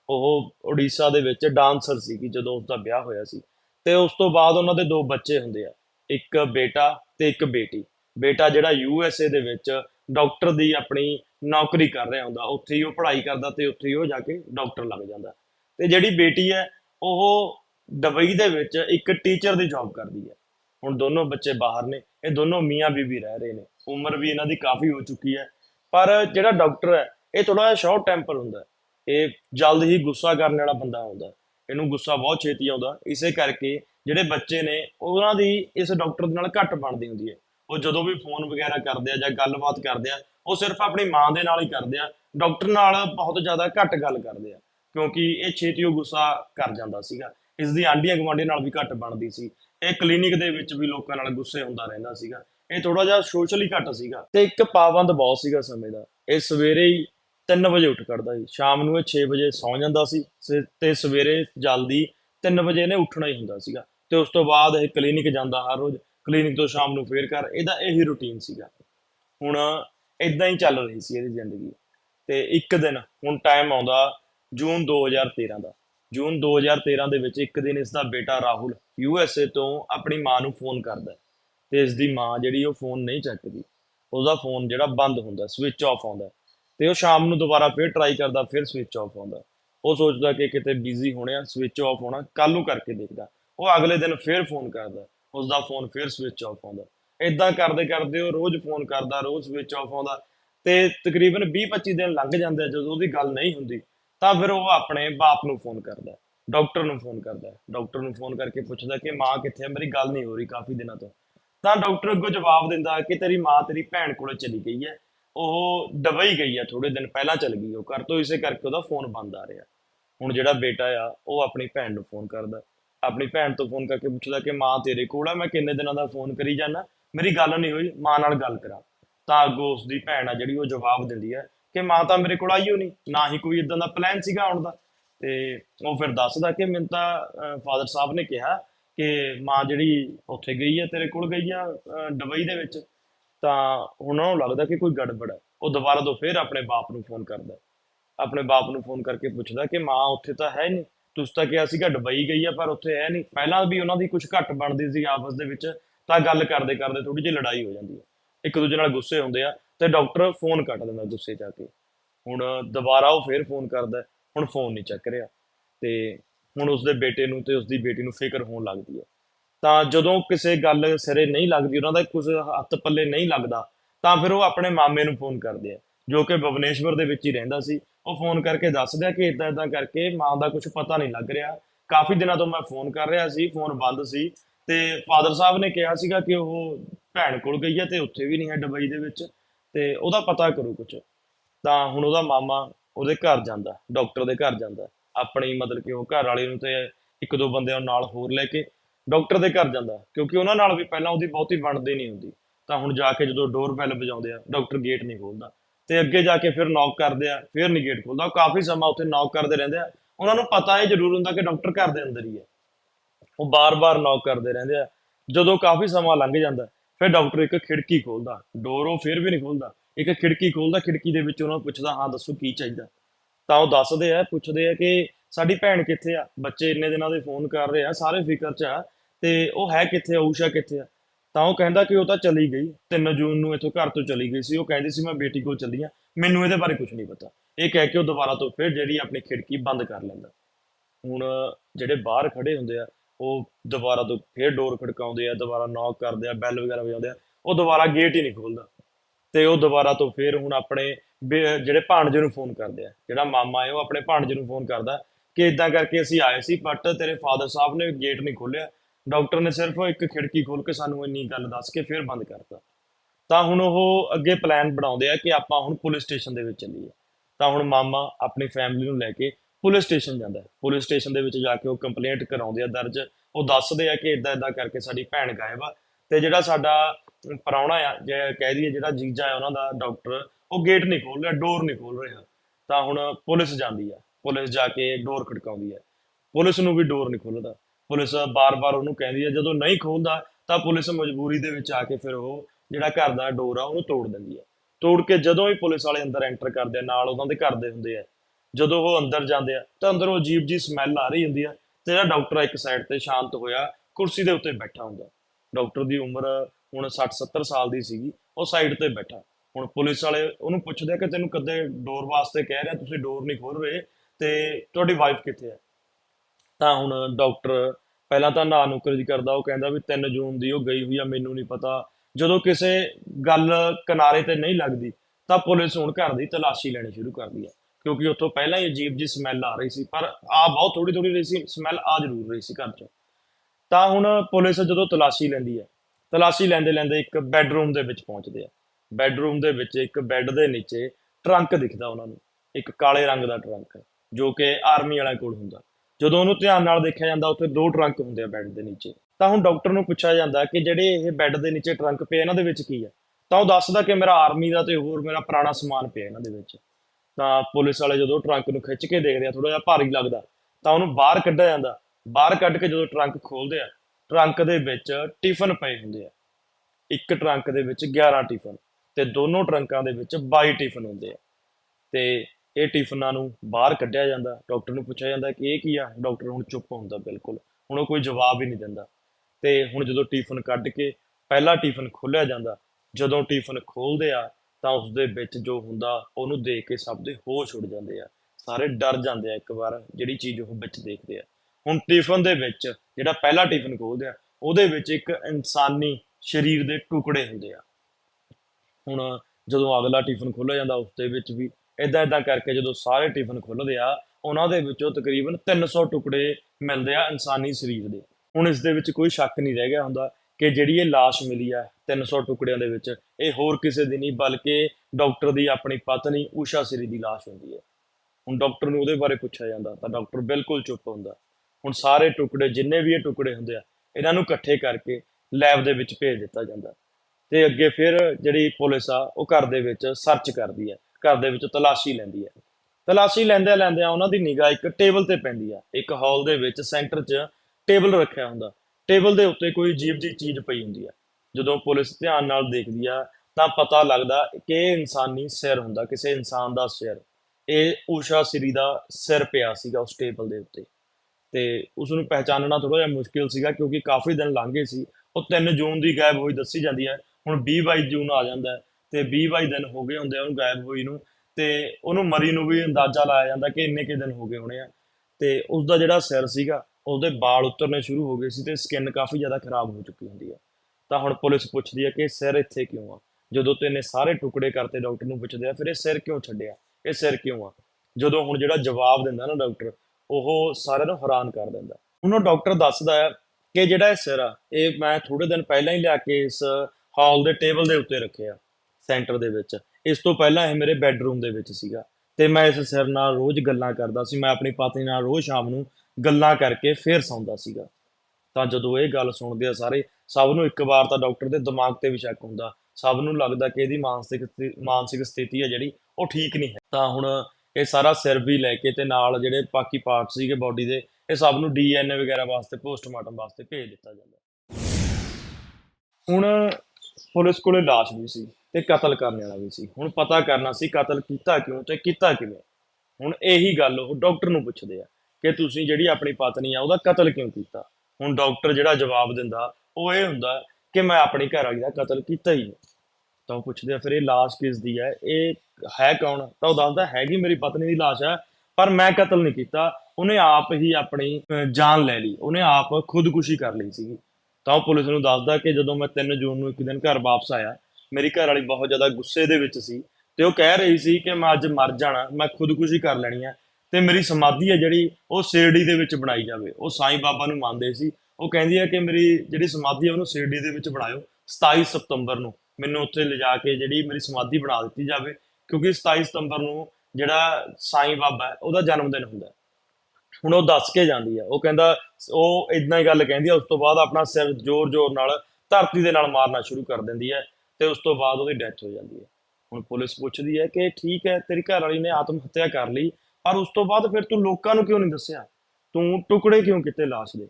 ਉਹ ਉੜੀਸਾ ਦੇ ਵਿੱਚ ਡਾਂਸਰ ਸੀਗੀ ਜਦੋਂ ਉਸ ਦਾ ਵਿਆਹ ਹੋਇਆ ਸੀ। ਤੇ ਉਸ ਤੋਂ ਬਾਅਦ ਉਹਨਾਂ ਦੇ ਦੋ ਬੱਚੇ ਹੁੰਦੇ ਆ, ਇੱਕ ਬੇਟਾ ਤੇ ਇੱਕ ਬੇਟੀ। ਬੇਟਾ ਜਿਹੜਾ ਯੂ ਐਸ ਏ ਦੇ ਵਿੱਚ ਡਾਕਟਰ ਦੀ ਆਪਣੀ ਨੌਕਰੀ ਕਰ ਰਿਹਾ ਹੁੰਦਾ, ਉੱਥੇ ਹੀ ਉਹ ਪੜ੍ਹਾਈ ਕਰਦਾ ਤੇ ਉੱਥੇ ਹੀ ਉਹ ਜਾ ਕੇ ਡਾਕਟਰ ਲੱਗ ਜਾਂਦਾ। ਤੇ ਜਿਹੜੀ ਬੇਟੀ ਹੈ, ਉਹ ਦੁਬਈ ਦੇ ਵਿੱਚ ਇੱਕ ਟੀਚਰ ਦੀ ਜੌਬ ਕਰਦੀ ਹੈ। ਹੁਣ ਦੋਨੋਂ ਬੱਚੇ ਬਾਹਰ ਨੇ, ਇਹ ਦੋਨੋਂ ਮੀਆਂ ਬੀਬੀ ਰਹਿ ਰਹੇ ਨੇ। ਉਮਰ ਵੀ ਇਹਨਾਂ ਦੀ ਕਾਫੀ ਹੋ ਚੁੱਕੀ ਹੈ। ਪਰ ਜਿਹੜਾ ਡਾਕਟਰ ਹੈ, ਇਹ ਥੋੜਾ ਜਿਹਾ ਸ਼ਾਰਟ ਟੈਂਪਰ ਹੁੰਦਾ ਇਹ ਜਲਦ ਹੀ ਗੁੱਸਾ ਕਰਨ ਵਾਲਾ ਬੰਦਾ ਹੁੰਦਾ ਇਹਨੂੰ ਗੁੱਸਾ ਬਹੁਤ ਛੇਤੀ ਆਉਂਦਾ ਇਸੇ ਕਰਕੇ ਜਿਹੜੇ ਬੱਚੇ ਨੇ, ਉਹਨਾਂ ਦੀ ਇਸ ਡਾਕਟਰ ਦੇ ਨਾਲ ਘੱਟ ਬਣਦੀ ਹੁੰਦੀ ਹੈ। ਉਹ ਜਦੋਂ ਵੀ ਫੋਨ ਵਗੈਰਾ ਕਰਦੇ ਆ ਜਾਂ ਗੱਲਬਾਤ ਕਰਦੇ ਆ, ਉਹ ਸਿਰਫ ਆਪਣੀ ਮਾਂ ਦੇ ਨਾਲ ਹੀ ਕਰਦੇ ਆ। ਡਾਕਟਰ ਨਾਲ ਬਹੁਤ ਜ਼ਿਆਦਾ ਘੱਟ ਗੱਲ ਕਰਦੇ ਆ, ਕਿਉਂਕਿ ਇਹ ਛੇਤੀ ਉਹ ਗੁੱਸਾ ਕਰ ਜਾਂਦਾ ਸੀਗਾ। ਇਸ ਦੀ ਆਂਡੀਆਂ ਗਵਾਂਡੀ ਨਾਲ ਵੀ ਘੱਟ ਬਣਦੀ ਸੀ। ਇਹ ਕਲੀਨਿਕ ਦੇ ਵਿੱਚ ਵੀ ਲੋਕਾਂ ਨਾਲ ਗੁੱਸੇ ਹੁੰਦਾ ਰਹਿੰਦਾ ਸੀਗਾ। ਇਹ ਥੋੜਾ ਜਿਹਾ ਸੋਸ਼ਲੀ ਘੱਟ ਸੀਗਾ। ਤੇ ਇੱਕ ਪਾਬੰਦ ਬਹੁਤ ਸੀਗਾ ਸਮੇਂ ਦਾ। ਇਹ ਸਵੇਰੇ ਹੀ 3 ਵਜੇ ਉੱਠ ਖੜਦਾ ਸੀ ਸ਼ਾਮ ਨੂੰ ਇਹ 6 ਵਜੇ ਸੌਂ ਜਾਂਦਾ ਸੀ ਸ- ਤੇ ਸਵੇਰੇ ਜਲਦੀ 3 ਵਜੇ ਇਹਨੇ ਉੱਠਣਾ ਹੀ ਹੁੰਦਾ ਸੀਗਾ। ਤੇ ਉਸ ਤੋਂ ਬਾਅਦ ਇਹ ਕਲੀਨਿਕ ਜਾਂਦਾ ਹਰ ਰੋਜ਼। ਕਲੀਨਿਕ ਤੋਂ ਸ਼ਾਮ ਨੂੰ ਫੇਰ ਕਰ ਇਹਦਾ ਇਹੀ ਰੁਟੀਨ ਸੀਗਾ। ਹੁਣ ਇਦਾਂ ਹੀ ਚੱਲ ਰਹੀ ਸੀ ਇਹਦੀ ਜ਼ਿੰਦਗੀ। ਤੇ ਇੱਕ ਦਿਨ ਹੁਣ ਟਾਈਮ ਆਉਂਦਾ ਜੂਨ 2013 ਦਾ। ਜੂਨ 2013 ਦੇ ਵਿੱਚ ਇੱਕ ਦਿਨ ਇਸ ਦਾ ਬੇਟਾ ਰਾਹੁਲ ਯੂ ਐਸ ਏ ਤੋਂ ਆਪਣੀ ਮਾਂ ਨੂੰ ਫੋਨ ਕਰਦਾ ਹੈ। ਤੇ ਇਸ ਦੀ ਮਾਂ ਜਿਹੜੀ ਉਹ ਫੋਨ ਨਹੀਂ ਚੱਕਦੀ। ਉਹਦਾ ਫੋਨ ਜਿਹੜਾ ਬੰਦ ਹੁੰਦਾ ਸਵਿਚ ਆਫ ਆਉਂਦਾ ਤੇ ਉਹ ਸ਼ਾਮ ਨੂੰ ਦੁਬਾਰਾ ਫੇਰ ਟਰਾਈ ਕਰਦਾ, ਫਿਰ ਸਵਿਚ ਆਫ ਆਉਂਦਾ। ਉਹ ਸੋਚਦਾ ਕਿ ਕਿਤੇ ਬਿਜ਼ੀ ਹੋਣੇ ਆ ਸਵਿਚ ਆਫ ਹੋਣਾ ਕੱਲ ਨੂੰ ਕਰਕੇ ਦੇਖਦਾ। ਉਹ ਅਗਲੇ ਦਿਨ ਫੇਰ ਫੋਨ ਕਰਦਾ ਉਸ ਦਾ ਫੋਨ ਫੇਰ ਸਵਿਚ ਆਫ ਆਉਂਦਾ। ਇਦਾਂ ਕਰਦੇ ਕਰਦੇ ਉਹ ਰੋਜ਼ ਫੋਨ ਕਰਦਾ, ਰੋਜ਼ ਸਵਿਚ ਆਫ ਆਉਂਦਾ। ਤੇ ਤਕਰੀਬਨ 20-25 ਦਿਨ ਲੰਘ ਜਾਂਦੇ ਜਦੋਂ ਉਹਦੀ ਗੱਲ ਨਹੀਂ ਹੁੰਦੀ, ਤਾਂ ਫਿਰ ਉਹ ਆਪਣੇ ਬਾਪ ਨੂੰ ਫੋਨ ਕਰਦਾ ਡਾਕਟਰ ਨੂੰ ਫੋਨ ਕਰਦਾ। ਡਾਕਟਰ ਨੂੰ ਫੋਨ ਕਰਕੇ ਪੁੱਛਦਾ ਕਿ ਮਾਂ ਕਿੱਥੇ ਹੈ ਮੇਰੀ ਗੱਲ ਨਹੀਂ ਹੋ ਰਹੀ ਕਾਫੀ ਦਿਨਾਂ ਤੋਂ। ਤਾਂ ਡਾਕਟਰ ਅੱਗੋਂ ਜਵਾਬ ਦਿੰਦਾ ਕਿ ਤੇਰੀ ਮਾਂ ਤੇਰੀ ਭੈਣ ਕੋਲੇ ਚਲੀ ਗਈ ਹੈ। ਉਹ ਦੁਬਈ ਗਈ ਆ ਥੋੜੇ ਦਿਨ ਪਹਿਲਾਂ ਚਲ ਗਈ ਉਹ ਘਰ ਤੋਂ ਇਸੇ ਕਰਕੇ ਉਹਦਾ ਫੋਨ ਬੰਦ ਆ ਰਿਹਾ। ਹੁਣ ਜਿਹੜਾ ਬੇਟਾ ਆ ਉਹ ਆਪਣੀ ਭੈਣ ਨੂੰ ਫੋਨ ਕਰਦਾ। ਆਪਣੀ ਭੈਣ ਤੋਂ ਫੋਨ ਕਰਕੇ ਪੁੱਛਦਾ ਕਿ ਮਾਂ ਤੇਰੇ ਕੋਲ ਆ ਮੈਂ ਕਿੰਨੇ ਦਿਨਾਂ ਦਾ ਫੋਨ ਕਰੀ ਜਾਂਦਾ? ਮੇਰੀ ਗੱਲ ਨਹੀਂ ਹੋਈ ਮਾਂ ਨਾਲ ਗੱਲ ਕਰਾ। ਤਾਂ ਅੱਗੋਂ ਉਸ ਦੀ ਭੈਣ ਆ ਜਿਹੜੀ ਉਹ ਜਵਾਬ ਦਿੰਦੀ ਹੈ ਕਿ ਮਾਂ ਤਾਂ ਮੇਰੇ ਕੋਲ ਆਈ ਹੋ ਨਹੀਂ ਨਾ ਹੀ ਕੋਈ ਇਦਾਂ ਦਾ ਪਲਾਨ ਸੀਗਾ ਆਉਣ ਦਾ। ਤੇ ਉਹ ਫਿਰ ਦੱਸਦਾ ਕਿ ਮੈਨੂੰ ਤਾਂ ਫਾਦਰ ਸਾਹਿਬ ਨੇ ਕਿਹਾ ਕਿ ਮਾਂ ਜਿਹੜੀ ਉੱਥੇ ਗਈ ਆ ਤੇਰੇ ਕੋਲ ਗਈ ਆ ਅਹ, ਦੁਬਈ ਦੇ ਵਿੱਚ। ਤਾਂ ਉਹਨਾਂ ਨੂੰ ਲੱਗਦਾ ਕਿ ਕੋਈ ਗੜਬੜ ਹੈ। ਉਹ ਦੁਬਾਰਾ ਤੋਂ ਫਿਰ ਆਪਣੇ ਬਾਪ ਨੂੰ ਫੋਨ ਕਰਦਾ ਆਪਣੇ ਬਾਪ ਨੂੰ ਫੋਨ ਕਰਕੇ ਪੁੱਛਦਾ ਕਿ ਮਾਂ ਉੱਥੇ ਤਾਂ ਹੈ ਨਹੀਂ। ਤੁਸੀਂ ਤਾਂ ਕਿਹਾ ਸੀਗਾ ਦੁਬਈ ਗਈ ਆ, ਪਰ ਉੱਥੇ ਹੈ ਨਹੀਂ। ਪਹਿਲਾਂ ਵੀ ਉਹਨਾਂ ਦੀ ਕੁਝ ਘੱਟ ਬਣਦੀ ਸੀ ਆਪਸ ਦੇ ਵਿੱਚ, ਤਾਂ ਗੱਲ ਕਰਦੇ ਕਰਦੇ ਥੋੜੀ ਜਿਹੀ ਲੜਾਈ ਹੋ ਜਾਂਦੀ ਹੈ। ਇੱਕ ਦੂਜੇ ਨਾਲ ਗੁੱਸੇ ਹੁੰਦੇ ਆ ਤੇ ਡਾਕਟਰ ਫੋਨ ਕੱਟ ਦਿੰਦਾ ਗੁੱਸੇ 'ਚ ਕੇ। ਹੁਣ ਦੁਬਾਰਾ ਉਹ ਫੇਰ ਫੋਨ ਕਰਦਾ ਹੁਣ ਫੋਨ ਨਹੀਂ ਚੱਕ ਰਿਹਾ। ਤੇ ਹੁਣ ਉਸਦੇ ਬੇਟੇ ਨੂੰ ਤੇ ਉਸਦੀ ਬੇਟੀ ਨੂੰ ਫਿਕਰ ਹੋਣ ਲੱਗਦੀ ਹੈ। ਤਾਂ ਜਦੋਂ ਕਿਸੇ ਗੱਲ ਸਿਰੇ ਨਹੀਂ ਲੱਗਦੀ, ਉਹਨਾਂ ਦਾ ਕੁਝ ਹੱਥ ਪੱਲੇ ਨਹੀਂ ਲੱਗਦਾ, ਤਾਂ ਫਿਰ ਉਹ ਆਪਣੇ ਮਾਮੇ ਨੂੰ ਫੋਨ ਕਰਦੇ ਆ, ਜੋ ਕਿ ਭਵਨੇਸ਼ਵਰ ਦੇ ਵਿੱਚ ਹੀ ਰਹਿੰਦਾ ਸੀ। ਉਹ ਫੋਨ ਕਰਕੇ ਦੱਸਦੇ ਆ ਕਿ ਇਦਾਂ ਇਦਾਂ ਕਰਕੇ ਮਾਂ ਦਾ ਕੁਝ ਪਤਾ ਨਹੀਂ ਲੱਗ ਰਿਹਾ। ਕਾਫੀ ਦਿਨਾਂ ਤੋਂ ਮੈਂ ਫੋਨ ਕਰ ਰਿਹਾ ਸੀ ਫੋਨ ਬੰਦ ਸੀ ਤੇ ਫਾਦਰ ਸਾਹਿਬ ਨੇ ਕਿਹਾ ਸੀਗਾ ਕਿ ਉਹ ਭੈਣ ਕੋਲ ਗਈ ਹੈ ਤੇ ਉੱਥੇ ਵੀ ਨਹੀਂ ਹੈ ਦੁਬਈ ਦੇ ਵਿੱਚ ਤੇ ਉਹਦਾ ਪਤਾ ਕਰੂ ਕੁਝ। ਤਾਂ ਹੁਣ ਉਹਦਾ ਮਾਮਾ ਉਹਦੇ ਘਰ ਜਾਂਦਾ ਡਾਕਟਰ ਦੇ ਘਰ ਜਾਂਦਾ, ਆਪਣੀ ਮਤਲਬ ਕਿ ਉਹ ਘਰ ਵਾਲੇ ਨੂੰ ਤੇ ਇੱਕ ਦੋ ਬੰਦਿਆਂ ਨਾਲ ਹੋਰ ਲੈ ਕੇ ਡਾਕਟਰ ਦੇ ਘਰ ਜਾਂਦਾ, ਕਿਉਂਕਿ ਉਹਨਾਂ ਨਾਲ ਵੀ ਪਹਿਲਾਂ ਉਹਦੀ ਬਹੁਤੀ ਬਣਦੀ ਨਹੀਂ ਹੁੰਦੀ। ਤਾਂ ਹੁਣ ਜਾ ਕੇ ਜਦੋਂ ਡੋਰ ਬੈਲ ਵਜਾਉਂਦੇ ਆ, ਡਾਕਟਰ ਗੇਟ ਨਹੀਂ ਖੋਲਦਾ। ਤੇ ਅੱਗੇ ਜਾ ਕੇ ਫਿਰ ਨੌਕ ਕਰਦੇ ਆ, ਫਿਰ ਨਹੀਂ ਗੇਟ ਖੋਲਦਾ। ਉਹ ਕਾਫੀ ਸਮਾਂ ਉੱਥੇ ਨੌਕ ਕਰਦੇ ਰਹਿੰਦੇ ਆ। ਉਹਨਾਂ ਨੂੰ ਪਤਾ ਇਹ ਜ਼ਰੂਰ ਹੁੰਦਾ ਕਿ ਡਾਕਟਰ ਘਰ ਦੇ ਅੰਦਰ ਹੀ ਹੈ ਉਹ ਬਾਰ-ਬਾਰ ਨੌਕ ਕਰਦੇ ਰਹਿੰਦੇ ਆ। ਜਦੋਂ ਕਾਫੀ ਸਮਾਂ ਲੰਘ ਜਾਂਦਾ, ਫਿਰ ਡਾਕਟਰ ਇੱਕ ਖਿੜਕੀ ਖੋਲਦਾ। ਡੋਰ ਉਹ ਫਿਰ ਵੀ ਨਹੀਂ ਖੋਲਦਾ। ਇੱਕ ਖਿੜਕੀ ਖੋਲਦਾ, ਖਿੜਕੀ ਦੇ ਵਿੱਚ ਉਹਨਾਂ ਨੂੰ ਪੁੱਛਦਾ, ਹਾਂ, ਦੱਸੋ ਕੀ ਚਾਹੀਦਾ? ਤਾਂ ਉਹ ਦੱਸਦੇ ਆ, ਪੁੱਛਦੇ ਆ ਕਿ ਸਾਡੀ ਭੈਣ ਕਿੱਥੇ ਆ? ਬੱਚੇ ਇੰਨੇ ਦਿਨਾਂ ਦੇ ਫੋਨ ਕਰ ਰਹੇ ਆ, ਸਾਰੇ ਫਿਕਰ 'ਚ ਆ ਤੇ ਉਹ ਹੈ ਕਿੱਥੇ ਆ ਊਸ਼ਾ ਕਿੱਥੇ ਆ? ਤਾਂ ਉਹ ਕਹਿੰਦਾ ਕਿ ਉਹ ਤਾਂ ਚਲੀ ਗਈ 3 ਜੂਨ ਨੂੰ ਇੱਥੋਂ ਘਰ ਤੋਂ ਚਲੀ ਗਈ ਸੀ, ਉਹ ਕਹਿੰਦੀ ਸੀ ਮੈਂ ਬੇਟੀ ਕੋਲ ਚੱਲੀ ਆ, ਮੈਨੂੰ ਇਹਦੇ ਬਾਰੇ ਕੁਝ ਨਹੀਂ ਪਤਾ। ਇਹ ਕਹਿ ਕੇ ਉਹ ਦੁਬਾਰਾ ਤੋਂ ਫਿਰ ਜਿਹੜੀ ਆਪਣੀ ਖਿੜਕੀ ਬੰਦ ਕਰ ਲੈਂਦਾ। ਹੁਣ ਜਿਹੜੇ ਬਾਹਰ ਖੜੇ ਹੁੰਦੇ ਆ, ਉਹ ਦੁਬਾਰਾ ਤੋਂ ਫਿਰ ਡੋਰ ਖੜਕਾਉਂਦੇ ਆ, ਦੁਬਾਰਾ ਨੌਕ ਕਰਦੇ ਆ ਬੈਲ ਵਗੈਰਾ ਵਜਾਉਂਦੇ ਆ, ਉਹ ਦੁਬਾਰਾ ਗੇਟ ਹੀ ਨਹੀਂ ਖੋਲਦਾ। ਤੇ ਉਹ ਦੁਬਾਰਾ ਤੋਂ ਫਿਰ ਹੁਣ ਆਪਣੇ ਬੇ- ਜਿਹੜੇ ਭਾਣਜੇ ਨੂੰ ਫੋਨ ਕਰਦੇ ਆ, ਜਿਹੜਾ ਮਾਮਾ ਹੈ, ਉਹ ਆਪਣੇ ਭਾਣਜੇ ਨੂੰ ਫੋਨ ਕਰਦਾ ਕਿ ਇਦਾਂ ਕਰਕੇ ਅਸੀਂ ਆਏ ਸੀ ਬਟ ਤੇਰੇ ਫਾਦਰ ਸਾਹਿਬ ਨੇ ਗੇਟ ਨਹੀਂ ਖੋਲਿਆ ਡਾਕਟਰ ਨੇ ਸਿਰਫ ਇੱਕ ਖਿੜਕੀ ਖੋਲ ਕੇ ਸਾਨੂੰ ਇੰਨੀ ਗੱਲ ਦੱਸ ਕੇ ਫਿਰ ਬੰਦ ਕਰਤਾ। ਤਾਂ ਹੁਣ ਉਹ ਅੱਗੇ ਪਲਾਨ ਬਣਾਉਂਦੇ ਆ ਕਿ ਆਪਾਂ ਹੁਣ ਪੁਲਿਸ ਸਟੇਸ਼ਨ ਦੇ ਵਿੱਚ ਚੱਲੀਏ। ਤਾਂ ਹੁਣ ਮਾਮਾ ਆਪਣੀ ਫੈਮਿਲੀ ਨੂੰ ਲੈ ਕੇ ਪੁਲਿਸ ਸਟੇਸ਼ਨ ਜਾਂਦਾ ਹੈ। ਪੁਲਿਸ ਸਟੇਸ਼ਨ ਦੇ ਵਿੱਚ ਜਾ ਕੇ ਉਹ ਕੰਪਲੇਂਟ ਕਰਾਉਂਦੇ ਆ ਦਰਜ। ਉਹ ਦੱਸਦੇ ਆ ਕਿ ਇਦਾਂ ਇਦਾਂ ਕਰਕੇ ਸਾਡੀ ਭੈਣ ਗਾਇਬ ਆ। ਤੇ ਜਿਹੜਾ ਸਾਡਾ ਪ੍ਰਾਹੁਣਾ ਆ, ਜੇ ਕਹਿ ਦਈਏ ਜਿਹੜਾ ਜੀਜਾ ਆ, ਉਹਨਾਂ ਦਾ ਡਾਕਟਰ ਉਹ ਗੇਟ ਨਹੀਂ ਖੋਲ ਰਿਹਾ ਡੋਰ ਨਹੀਂ ਖੋਲ ਰਿਹਾ। ਤਾਂ ਹੁਣ ਪੁਲਿਸ ਜਾਂਦੀ ਆ। ਪੁਲਿਸ ਜਾ ਕੇ ਡੋਰ ਖੜਕਾਉਂਦੀ ਹੈ। ਪੁਲਿਸ ਨੂੰ ਵੀ ਡੋਰ ਨਹੀਂ ਖੋਲਦਾ। ਪੁਲਿਸ ਬਾਰ-ਬਾਰ ਉਹਨੂੰ ਕਹਿੰਦੀ ਹੈ, ਜਦੋਂ ਨਹੀਂ ਖੋਲਦਾ, ਤਾਂ ਪੁਲਿਸ ਮਜਬੂਰੀ ਦੇ ਵਿੱਚ ਆ ਕੇ ਫਿਰ ਉਹ ਜਿਹੜਾ ਘਰ ਦਾ ਡੋਰ ਆ, ਉਹਨੂੰ ਤੋੜ ਦਿੰਦੀ ਹੈ। ਤੋੜ ਕੇ ਜਦੋਂ ਹੀ ਪੁਲਿਸ ਵਾਲੇ ਅੰਦਰ ਐਂਟਰ ਕਰਦੇ ਆ, ਨਾਲ ਉਹਨਾਂ ਦੇ ਘਰ ਦੇ ਹੁੰਦੇ ਆ। ਜਦੋਂ ਉਹ ਅੰਦਰ ਜਾਂਦੇ ਆ, ਤਾਂ ਅੰਦਰ ਉਹ ਅਜੀਬ ਜੀ ਸਮੈਲ ਆ ਰਹੀ ਹੁੰਦੀ ਆ ਤੇ ਜਿਹੜਾ ਡਾਕਟਰ ਇੱਕ ਸਾਈਡ ਤੇ ਸ਼ਾਂਤ ਹੋਇਆ, ਕੁਰਸੀ ਦੇ ਉੱਤੇ ਬੈਠਾ ਹੁੰਦਾ। ਡਾਕਟਰ ਦੀ ਉਮਰ ਹੁਣ 60 70 ਸਾਲ ਦੀ ਸੀਗੀ, ਉਹ ਸਾਈਡ ਤੇ ਬੈਠਾ। ਹੁਣ ਪੁਲਿਸ ਵਾਲੇ ਉਹਨੂੰ ਪੁੱਛਦੇ ਆ ਕਿ ਤੈਨੂੰ ਕਦੇ ਡੋਰ ਵਾਸਤੇ ਕਹਿ ਰਿਹਾ, ਤੁਸੀਂ ਡੋਰ ਨਹੀਂ ਖੋਲ ਰਹੇ ਤੇ ਤੁਹਾਡੀ ਵਾਈਫ ਕਿੱਥੇ ਹੈ? ਤਾਂ ਹੁਣ ਡਾਕਟਰ ਪਹਿਲਾਂ ਤਾਂ ਨਾ ਨੁਕਰਜੀ ਕਰਦਾ, ਉਹ ਕਹਿੰਦਾ ਵੀ 3 ਜੂਨ ਦੀ ਉਹ ਗਈ ਹੋਈ ਆ, ਮੈਨੂੰ ਨਹੀਂ ਪਤਾ। ਜਦੋਂ ਕਿਸੇ ਗੱਲ ਕਿਨਾਰੇ ਤੇ ਨਹੀਂ ਲੱਗਦੀ, ਤਾਂ ਪੁਲਿਸ ਹੁਣ ਘਰ ਦੀ ਤਲਾਸ਼ੀ ਲੈਣੀ ਸ਼ੁਰੂ ਕਰਦੀ ਹੈ ਕਿਉਂਕਿ ਉੱਥੋਂ ਪਹਿਲਾਂ ਹੀ ਅਜੀਬ ਜੀ ਸਮੈਲ ਆ ਰਹੀ ਸੀ, ਪਰ ਆ ਬਹੁਤ ਥੋੜੀ ਥੋੜੀ ਰਹੀ ਸੀ ਸਮੈਲ ਆ ਜ਼ਰੂਰ ਰਹੀ ਸੀ ਘਰ ਚੋਂ। ਤਾਂ ਹੁਣ ਪੁਲਿਸ ਜਦੋਂ ਤਲਾਸ਼ੀ ਲੈਂਦੀ ਹੈ ਤਲਾਸ਼ੀ ਲੈਂਦੇ ਲੈਂਦੇ ਇੱਕ ਬੈੱਡਰੂਮ ਦੇ ਵਿੱਚ ਪਹੁੰਚਦੇ ਆ। ਬੈੱਡਰੂਮ ਦੇ ਵਿੱਚ ਇੱਕ ਬੈੱਡ ਦੇ ਨੀਚੇ ਟਰੰਕ ਦਿਖਦਾ ਉਹਨਾਂ ਨੂੰ, ਇੱਕ ਕਾਲੇ ਰੰਗ ਦਾ ਟਰੰਕ ਜੋ ਕਿ ਆਰਮੀ ਵਾਲਿਆਂ ਕੋਲ ਹੁੰਦਾ। ਜਦੋਂ ਉਹਨੂੰ ਧਿਆਨ ਨਾਲ ਦੇਖਿਆ ਜਾਂਦਾ, ਉੱਥੇ ਦੋ ਟਰੰਕ ਹੁੰਦੇ ਆ ਬੈੱਡ ਦੇ ਨੀਚੇ। ਤਾਂ ਹੁਣ ਡਾਕਟਰ ਨੂੰ ਪੁੱਛਿਆ ਜਾਂਦਾ ਕਿ ਜਿਹੜੇ ਇਹ ਬੈੱਡ ਦੇ ਨੀਚੇ ਟਰੰਕ ਪਏ, ਇਹਨਾਂ ਦੇ ਵਿੱਚ ਕੀ ਹੈ ਤਾਂ ਉਹ ਦੱਸਦਾ ਕਿ ਮੇਰਾ ਆਰਮੀ ਦਾ ਤੇ ਹੋਰ ਮੇਰਾ ਪੁਰਾਣਾ ਸਮਾਨ ਪਿਆ ਇਹਨਾਂ ਦੇ ਵਿੱਚ। ਤਾਂ ਪੁਲਿਸ ਵਾਲੇ ਜਦੋਂ ਟਰੰਕ ਨੂੰ ਖਿੱਚ ਕੇ ਦੇਖਦੇ ਆ ਥੋੜਾ ਜਿਹਾ ਭਾਰੀ ਲੱਗਦਾ, ਤਾਂ ਉਹਨੂੰ ਬਾਹਰ ਕੱਢਿਆ ਜਾਂਦਾ। ਬਾਹਰ ਕੱਢ ਕੇ ਜਦੋਂ ਟਰੰਕ ਖੋਲਦੇ ਆ ਟਰੰਕ ਦੇ ਵਿੱਚ ਟਿਫਨ ਪਏ ਹੁੰਦੇ ਆ। ਇੱਕ ਟਰੰਕ ਦੇ ਵਿੱਚ 11 ਟਿਫਨ ਤੇ ਦੋਨੋਂ ਟਰੰਕਾਂ ਦੇ ਵਿੱਚ 22 ਟਿਫਨ ਹੁੰਦੇ ਆ। ਤੇ ਇਹ ਟਿਫਨਾਂ ਨੂੰ ਬਾਹਰ ਕੱਢਿਆ ਜਾਂਦਾ, ਡਾਕਟਰ ਨੂੰ ਪੁੱਛਿਆ ਜਾਂਦਾ ਕਿ ਇਹ ਕੀ ਆ? ਡਾਕਟਰ ਹੁਣ ਚੁੱਪ ਹੁੰਦਾ ਬਿਲਕੁਲ। ਹੁਣ ਉਹ ਕੋਈ ਜਵਾਬ ਹੀ ਨਹੀਂ ਦਿੰਦਾ। ਤੇ ਹੁਣ ਜਦੋਂ ਟਿਫਨ ਕੱਢ ਕੇ ਪਹਿਲਾ ਟਿਫਨ ਖੋਲ੍ਹਿਆ ਜਾਂਦਾ, ਜਦੋਂ ਟਿਫਨ ਖੋਲਦੇ ਆ, ਤਾਂ ਉਸ ਦੇ ਵਿੱਚ ਜੋ ਹੁੰਦਾ, ਉਹਨੂੰ ਦੇਖ ਕੇ ਸਭ ਦੇ ਹੋਸ਼ ਉੱਡ ਜਾਂਦੇ ਆ। ਸਾਰੇ ਡਰ ਜਾਂਦੇ ਆ ਇੱਕ ਵਾਰ, ਜਿਹੜੀ ਚੀਜ਼ ਉਹ ਵਿੱਚ ਦੇਖਦੇ ਆ। ਹੁਣ ਟਿਫਨ ਦੇ ਵਿੱਚ ਜਿਹੜਾ ਪਹਿਲਾ ਟਿਫਨ ਖੋਲਦੇ ਆ, ਉਹਦੇ ਵਿੱਚ ਇੱਕ ਇਨਸਾਨੀ ਸਰੀਰ ਦੇ ਟੁਕੜੇ ਹੁੰਦੇ ਆ। ਹੁਣ ਜਦੋਂ ਅਗਲਾ ਟਿਫਨ ਖੋਲ੍ਹਿਆ ਜਾਂਦਾ ਉਸ ਦੇ ਵਿੱਚ ਵੀ ਇਦਾਂ ਇਦਾਂ ਕਰਕੇ ਜਦੋਂ ਸਾਰੇ ਟਿਫਨ ਖੁੱਲਦੇ ਆ, ਉਹਨਾਂ ਦੇ ਵਿੱਚੋਂ ਤਕਰੀਬਨ 300 ਟੁਕੜੇ ਮਿਲਦੇ ਆ ਇਨਸਾਨੀ ਸਰੀਰ ਦੇ। ਹੁਣ ਇਸ ਦੇ ਵਿੱਚ ਕੋਈ ਸ਼ੱਕ ਨਹੀਂ ਰਹਿ ਗਿਆ ਹੁੰਦਾ ਕਿ ਜਿਹੜੀ ਇਹ ਲਾਸ਼ ਮਿਲੀ ਆ 300 ਟੁਕੜਿਆਂ ਦੇ ਵਿੱਚ, ਇਹ ਹੋਰ ਕਿਸੇ ਦੀ ਨਹੀਂ, ਬਲਕਿ ਡਾਕਟਰ ਦੀ ਆਪਣੀ ਪਤਨੀ ਊਸ਼ਾ ਸਰੀ ਦੀ ਲਾਸ਼ ਹੁੰਦੀ ਹੈ। ਹੁਣ ਡਾਕਟਰ ਨੂੰ ਉਹਦੇ ਬਾਰੇ ਪੁੱਛਿਆ ਜਾਂਦਾ ਤਾਂ ਡਾਕਟਰ ਬਿਲਕੁਲ ਚੁੱਪ ਹੁੰਦਾ। ਹੁਣ ਸਾਰੇ ਟੁਕੜੇ, ਜਿੰਨੇ ਵੀ ਇਹ ਟੁਕੜੇ ਹੁੰਦੇ ਆ, ਇਹਨਾਂ ਨੂੰ ਇਕੱਠੇ ਕਰਕੇ ਲੈਬ ਦੇ ਵਿੱਚ ਭੇਜ ਦਿੱਤਾ ਜਾਂਦਾ। ਤੇ ਅੱਗੇ ਫਿਰ ਜਿਹੜੀ ਪੁਲਿਸ ਆ, ਉਹ ਘਰ ਦੇ ਵਿੱਚ ਸਰਚ ਕਰਦੀ ਹੈ। ਘਰ ਦੇ ਵਿੱਚ ਤਲਾਸ਼ੀ ਲੈਂਦੀ ਹੈ। ਤਲਾਸ਼ੀ ਲੈਂਦੇ ਲੈਂਦੇ ਉਹਨਾਂ ਦੀ ਨਿਗਾਹ ਇੱਕ ਟੇਬਲ ਤੇ ਪੈਂਦੀ ਆ ਇੱਕ ਹਾਲ ਦੇ ਵਿੱਚ ਸੈਂਟਰ 'ਚ ਟੇਬਲ ਰੱਖਿਆ ਹੁੰਦਾ। ਟੇਬਲ ਦੇ ਉੱਤੇ ਕੋਈ ਅਜੀਬ ਜਿਹੀ ਚੀਜ਼ ਪਈ ਹੁੰਦੀ ਆ ਜਦੋਂ ਪੁਲਿਸ ਧਿਆਨ ਨਾਲ ਦੇਖਦੀ ਆ ਤਾਂ ਪਤਾ ਲੱਗਦਾ ਕਿ ਇਹ ਇਨਸਾਨੀ ਸਿਰ ਹੁੰਦਾ, ਕਿਸੇ ਇਨਸਾਨ ਦਾ ਸਿਰ। ਇਹ ਊਸ਼ਾ ਸ੍ਰੀ ਦਾ ਸਿਰ ਪਿਆ ਸੀਗਾ ਉਸ ਟੇਬਲ ਦੇ ਉੱਤੇ। ਤੇ ਉਸ ਨੂੰ ਪਹਿਚਾਨਣਾ ਥੋੜਾ ਜਿਹਾ ਮੁਸ਼ਕਿਲ ਸੀਗਾ, ਕਿਉਂਕਿ ਕਾਫੀ ਦਿਨ ਲੰਘ ਸੀ। ਉਹ 3 ਜੂਨ ਦੀ ਗਾਇਬ ਹੋਈ ਦੱਸੀ ਜਾਂਦੀ ਹੈ। ਹੁਣ 20 22 ਜੂਨ ਆ ਜਾਂਦਾ ਤੇ 20 22 ਦਿਨ ਹੋ ਗਏ ਹੁੰਦੇ ਆ ਉਹਨੂੰ ਗਾਇਬ ਹੋਈ ਨੂੰ ਤੇ ਉਹਨੂੰ ਮਰੀ ਨੂੰ ਵੀ ਅੰਦਾਜ਼ਾ ਲਾਇਆ ਜਾਂਦਾ ਕਿ ਇੰਨੇ ਕਿ ਦਿਨ ਹੋ ਗਏ ਹੋਣੇ ਆ। ਤੇ ਉਸ ਦਾ ਜਿਹੜਾ ਸਿਰ ਸੀਗਾ, ਉਹਦੇ ਵਾਲ ਉਤਰਨੇ ਸ਼ੁਰੂ ਹੋ ਗਏ ਸੀ ਤੇ ਸਕਿਨ ਕਾਫੀ ਜ਼ਿਆਦਾ ਖਰਾਬ ਹੋ ਚੁੱਕੀ ਹੁੰਦੀ ਆ। ਤਾਂ ਹੁਣ ਪੁਲਿਸ ਪੁੱਛਦੀ ਹੈ ਕਿ ਸਿਰ ਇੱਥੇ ਕਿਉਂ ਆ? ਜਦੋਂ ਤੈਨੇ ਸਾਰੇ ਟੁਕੜੇ ਕਰਤੇ ਡਾਕਟਰ ਨੂੰ ਪੁੱਛਦੇ ਆ, ਫਿਰ ਇਹ ਸਿਰ ਕਿਉਂ ਛੱਡਿਆ? ਇਹ ਸਿਰ ਕਿਉਂ ਆ? ਜਦੋਂ ਹੁਣ ਜਿਹੜਾ ਜਵਾਬ ਦਿੰਦਾ ਨਾ ਡਾਕਟਰ, ਉਹ ਸਾਰਿਆਂ ਨੂੰ ਹੈਰਾਨ ਕਰ ਦਿੰਦਾ। ਉਹਨੂੰ ਡਾਕਟਰ ਦੱਸਦਾ ਹੈ ਕਿ ਜਿਹੜਾ ਇਹ ਸਿਰ ਆ, ਇਹ ਮੈਂ ਥੋੜੇ ਦਿਨ ਪਹਿਲਾਂ ਹੀ ਲਿਆ ਕੇ ਇਸ ਹਾਲ ਦੇ ਟੇਬਲ ਦੇ ਉੱਤੇ ਰੱਖਿਆ। ਸੈਂਟਰ ਦੇ ਵਿੱਚ। ਇਸ ਤੋਂ ਪਹਿਲਾਂ ਇਹ ਮੇਰੇ ਬੈੱਡਰੂਮ ਦੇ ਵਿੱਚ ਸੀਗਾ। ਤੇ ਮੈਂ ਇਸ ਸਿਰ ਨਾਲ ਰੋਜ਼ ਗੱਲਾਂ ਕਰਦਾ ਸੀ। ਮੈਂ ਆਪਣੀ ਪਤਨੀ ਨਾਲ ਰੋਜ਼ ਸ਼ਾਮ ਨੂੰ ਗੱਲਾਂ ਕਰਕੇ ਫੇਰ ਸੌਂਦਾ ਸੀਗਾ। ਤਾਂ ਜਦੋਂ ਇਹ ਗੱਲ ਸੁਣਦੇ ਆ ਸਾਰੇ, ਸਭ ਨੂੰ ਇੱਕ ਵਾਰ ਤਾਂ ਡਾਕਟਰ ਦੇ ਦਿਮਾਗ ਤੇ ਵੀ ਸ਼ੱਕ ਹੁੰਦਾ। ਸਭ ਨੂੰ ਲੱਗਦਾ ਕਿ ਇਹਦੀ ਮਾਨਸਿਕ ਸਥਿ- ਮਾਨਸਿਕ ਸਥਿਤੀ ਹੈ ਜਿਹੜੀ, ਉਹ ਠੀਕ ਨਹੀਂ ਹੈ। ਤਾਂ ਹੁਣ ਇਹ ਸਾਰਾ ਸਿਰ ਵੀ ਲੈ ਕੇ ਤੇ ਨਾਲ ਜਿਹੜੇ ਬਾਕੀ ਪਾਰਟ ਸੀਗੇ ਬਾਡੀ ਦੇ, ਇਹ ਸਭ ਨੂੰ ਡੀਐਨਏ ਵਗੈਰਾ ਵਾਸਤੇ ਪੋਸਟਮਾਰਟਮ ਵਾਸਤੇ ਭੇਜ ਦਿੱਤਾ ਜਾਂਦਾ। ਹੁਣ ਪੁਲਿਸ ਕੋਲੇ ਲਾਸ਼ ਵੀ ਸੀ। ਤੇ ਕਤਲ ਕਰਨ ਵਾਲਾ ਵੀ ਸੀ। ਹੁਣ ਪਤਾ ਕਰਨਾ ਸੀ ਕਤਲ ਕੀਤਾ ਕਿਉਂ ਤੇ ਕੀਤਾ ਕਿਵੇਂ। ਹੁਣ ਇਹੀ ਗੱਲ ਉਹ ਡਾਕਟਰ ਨੂੰ ਪੁੱਛਦੇ ਆ ਕਿ ਤੁਸੀਂ ਜਿਹੜੀ ਆਪਣੀ ਪਤਨੀ ਆ ਉਹਦਾ ਕਤਲ ਕਿਉਂ ਕੀਤਾ? ਹੁਣ ਡਾਕਟਰ ਜਿਹੜਾ ਜਵਾਬ ਦਿੰਦਾ, ਉਹ ਇਹ ਹੁੰਦਾ ਕਿ ਮੈਂ ਆਪਣੀ ਘਰ ਵਾਲੀ ਦਾ ਕਤਲ ਕੀਤਾ ਹੀ ਨਹੀਂ। ਤਾਂ ਉਹ ਪੁੱਛਦੇ ਆ, ਫਿਰ ਇਹ ਲਾਸ਼ ਕਿਸ ਦੀ ਹੈ ਇਹ ਹੈ ਕੌਣ? ਤਾਂ ਉਹ ਦੱਸਦਾ, ਹੈਗੀ ਮੇਰੀ ਪਤਨੀ ਦੀ ਲਾਸ਼ ਹੈ ਪਰ ਮੈਂ ਕਤਲ ਨਹੀਂ ਕੀਤਾ। ਉਹਨੇ ਆਪ ਹੀ ਆਪਣੀ ਜਾਨ ਲੈ ਲਈ। ਉਹਨੇ ਆਪ ਖੁਦਕੁਸ਼ੀ ਕਰ ਲਈ ਸੀਗੀ। ਤਾਂ ਉਹ ਪੁਲਿਸ ਨੂੰ ਦੱਸਦਾ ਕਿ ਜਦੋਂ ਮੈਂ 3 ਜੂਨ ਨੂੰ ਇੱਕ ਦਿਨ ਘਰ ਵਾਪਸ ਆਇਆ ਮੇਰੀ ਘਰ ਵਾਲੀ ਬਹੁਤ ਜ਼ਿਆਦਾ ਗੁੱਸੇ ਦੇ ਵਿੱਚ ਸੀ ਤੇ ਉਹ ਕਹਿ ਰਹੀ ਸੀ ਕਿ ਮੈਂ ਅੱਜ ਮਰ ਜਾਣਾ, ਮੈਂ ਖੁਦਕੁਸ਼ੀ ਕਰ ਲੈਣੀ ਹੈ ਤੇ ਮੇਰੀ ਸਮਾਧੀ ਹੈ ਜਿਹੜੀ ਉਹ ਸਿਰੜੀ ਦੇ ਵਿੱਚ ਬਣਾਈ ਜਾਵੇ। ਉਹ ਸਾਈਂ ਬਾਬਾ ਨੂੰ ਮੰਨਦੇ ਸੀ। ਉਹ ਕਹਿੰਦੀ ਹੈ ਕਿ ਮੇਰੀ ਜਿਹੜੀ ਸਮਾਧੀ ਹੈ ਉਹਨੂੰ ਸਿਰੜੀ ਦੇ ਵਿੱਚ ਬਣਾਇਓ 27 ਸਤੰਬਰ ਨੂੰ। ਮੈਨੂੰ ਉੱਥੇ ਲਿਜਾ ਕੇ ਜਿਹੜੀ ਮੇਰੀ ਸਮਾਧੀ ਬਣਾ ਦਿੱਤੀ ਜਾਵੇ ਕਿਉਂਕਿ 27 ਸਤੰਬਰ ਨੂੰ ਜਿਹੜਾ ਸਾਈਂ ਬਾਬਾ ਹੈ, ਉਹਦਾ ਜਨਮ ਦਿਨ ਹੁੰਦਾ ਹੁਣ ਉਹ ਦੱਸ ਕੇ ਜਾਂਦੀ ਹੈ ਉਹ ਕਹਿੰਦਾ, ਉਹ ਇਦਾਂ ਹੀ ਗੱਲ ਕਹਿੰਦੀ ਹੈ ਉਸ ਤੋਂ ਬਾਅਦ ਆਪਣਾ ਸਿਰ ਜ਼ੋਰ-ਜ਼ੋਰ ਨਾਲ ਧਰਤੀ ਦੇ ਨਾਲ ਮਾਰਨਾ ਸ਼ੁਰੂ ਕਰ ਦਿੰਦੀ ਹੈ ਤੇ ਉਸ ਤੋਂ ਬਾਅਦ ਉਹਦੀ ਡੈਥ ਹੋ ਜਾਂਦੀ ਹੈ। ਹੁਣ ਪੁਲਿਸ ਪੁੱਛਦੀ ਹੈ ਕਿ ਠੀਕ ਹੈ, ਤੇਰੀ ਘਰ ਵਾਲੀ ਨੇ ਆਤਮ ਹੱਤਿਆ ਕਰ ਲਈ, ਪਰ ਉਸ ਤੋਂ ਬਾਅਦ ਫਿਰ ਤੂੰ ਲੋਕਾਂ ਨੂੰ ਕਿਉਂ ਨਹੀਂ ਦੱਸਿਆ? ਤੂੰ ਟੁਕੜੇ ਕਿਉਂ ਕੀਤੇ ਲਾਸ਼ ਦੇ?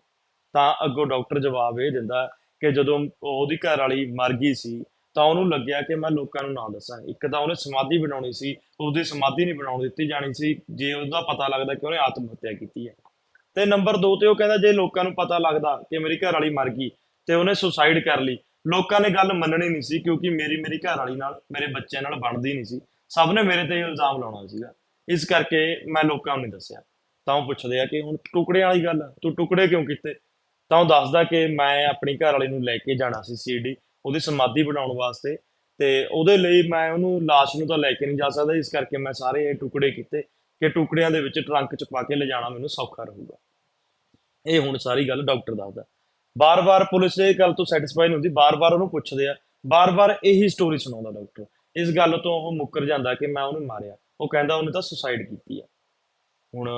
ਤਾਂ ਅੱਗੋਂ ਡਾਕਟਰ ਜਵਾਬ ਇਹ ਦਿੰਦਾ ਕਿ ਜਦੋਂ ਉਹਦੀ ਘਰ ਵਾਲੀ ਮਰ ਗਈ ਸੀ, ਤਾਂ ਉਹਨੂੰ ਲੱਗਿਆ ਕਿ ਮੈਂ ਲੋਕਾਂ ਨੂੰ ਨਾ ਦੱਸਾਂ। ਇੱਕ ਤਾਂ ਉਹਨੇ ਸਮਾਧੀ ਬਣਾਉਣੀ ਸੀ, ਉਸਦੀ ਸਮਾਧੀ ਨਹੀਂ ਬਣਾਉਣ ਦਿੱਤੀ ਜਾਣੀ ਸੀ, ਜੇ ਉਹਦਾ ਪਤਾ ਲੱਗਦਾ ਕਿ ਉਹਨੇ ਆਤਮ ਹੱਤਿਆ ਕੀਤੀ ਹੈ। ਤੇ ਨੰਬਰ 2 ਤੇ ਉਹ ਕਹਿੰਦਾ ਜੇ ਲੋਕਾਂ ਨੂੰ ਪਤਾ ਲੱਗਦਾ ਕਿ ਮੇਰੀ ਘਰ ਵਾਲੀ ਮਰ ਗਈ, ਤੇ ਉਹਨੇ ਸੁਸਾਈਡ ਕਰ ਲਈ ਲੋਕਾਂ ਨੇ ਗੱਲ ਮੰਨਣੀ ਨਹੀਂ ਸੀ ਕਿਉਂਕਿ ਮੇਰੀ ਮੇਰੀ ਘਰ ਵਾਲੀ ਨਾਲ ਮੇਰੇ ਬੱਚਿਆਂ ਨਾਲ ਬਣਦੀ ਨਹੀਂ ਸੀ। ਸਭ ਨੇ ਮੇਰੇ ਤੇ ਇਲਜ਼ਾਮ ਲਾਉਣਾ ਸੀਗਾ। ਇਸ ਕਰਕੇ ਮੈਂ ਲੋਕਾਂ ਨੂੰ ਨਹੀਂ ਦੱਸਿਆ। ਤਾਂ ਉਹ ਪੁੱਛਦੇ ਆ ਕਿ ਹੁਣ ਟੁਕੜਿਆਂ ਵਾਲੀ ਗੱਲ ਆ, ਤੂੰ ਟੁਕੜੇ ਕਿਉਂ ਕੀਤੇ? ਤਾਂ ਉਹ ਦੱਸਦਾ ਕਿ ਮੈਂ ਆਪਣੀ ਘਰ ਵਾਲੀ ਨੂੰ ਲੈ ਕੇ ਜਾਣਾ ਸੀ ਸੀਡੀ ਉਹਦੀ ਸਮਾਧੀ ਬਣਾਉਣ ਵਾਸਤੇ। ਤੇ ਉਹਦੇ ਲਈ ਮੈਂ ਉਹਨੂੰ ਲਾਸ਼ ਨੂੰ ਤਾਂ ਲੈ ਕੇ ਨਹੀਂ ਜਾ ਸਕਦਾ ਇਸ ਕਰਕੇ ਮੈਂ ਸਾਰੇ ਇਹ ਟੁਕੜੇ ਕੀਤੇ ਕਿ ਟੁਕੜਿਆਂ ਦੇ ਵਿੱਚ ਟਰੰਕ 'ਚ ਪਾ ਕੇ ਲਿਜਾਣਾ ਮੈਨੂੰ ਸੌਖਾ ਰਹੂਗਾ। ਇਹ ਹੁਣ ਸਾਰੀ ਗੱਲ ਡਾਕਟਰ ਦੱਸਦਾ। ਬਾਰ-ਬਾਰ ਪੁਲਿਸ ਇਹ ਗੱਲ ਤੋਂ ਸੈਟੀਸਫਾਈ ਨਹੀਂ ਹੁੰਦੀ, ਬਾਰ-ਬਾਰ ਉਹਨੂੰ ਪੁੱਛਦੇ ਆ। ਬਾਰ-ਬਾਰ ਇਹੀ ਸਟੋਰੀ ਸੁਣਾਉਂਦਾ ਡਾਕਟਰ ਇਸ ਗੱਲ ਤੋਂ ਉਹ ਮੁੱਕਰ ਜਾਂਦਾ ਕਿ ਮੈਂ ਉਹਨੂੰ ਮਾਰਿਆ। ਉਹ ਕਹਿੰਦਾ ਉਹਨੇ ਤਾਂ ਸੁਸਾਈਡ ਕੀਤੀ ਆ। ਹੁਣ